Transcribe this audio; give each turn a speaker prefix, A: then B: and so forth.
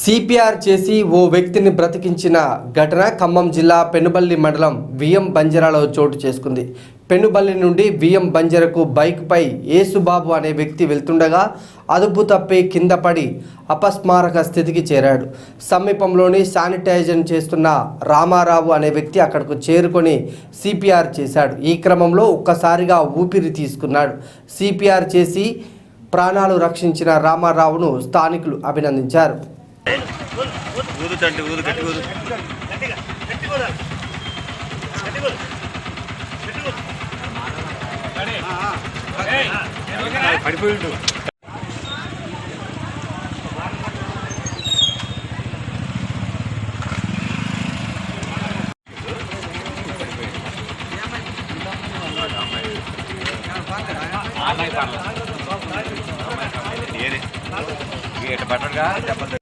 A: CPR చేసి ఓ వ్యక్తిని బ్రతికించిన ఘటన ఖమ్మం జిల్లా పెనుబల్లి మండలం విఎం బంజరాలో చోటు చేసుకుంది. పెనుబల్లి నుండి విఎం బంజరకు బైక్పై ఏసుబాబు అనే వ్యక్తి వెళ్తుండగా అదుపు తప్పి కింద పడి అపస్మారక స్థితికి చేరాడు. సమీపంలోని శానిటైజర్ చేస్తున్న రామారావు అనే వ్యక్తి అక్కడకు చేరుకొని సిపిఆర్ చేశాడు. ఈ క్రమంలో ఒక్కసారిగా ఊపిరి తీసుకున్నాడు. సిపిఆర్ చేసి ప్రాణాలు రక్షించిన రామారావును స్థానికులు అభినందించారు.
B: ఊదు తండ్రి ఊదు గట్టి ఊదు. పడిపోయి ఏది? ఎట్ట పట్టడుగా చెప్పండి.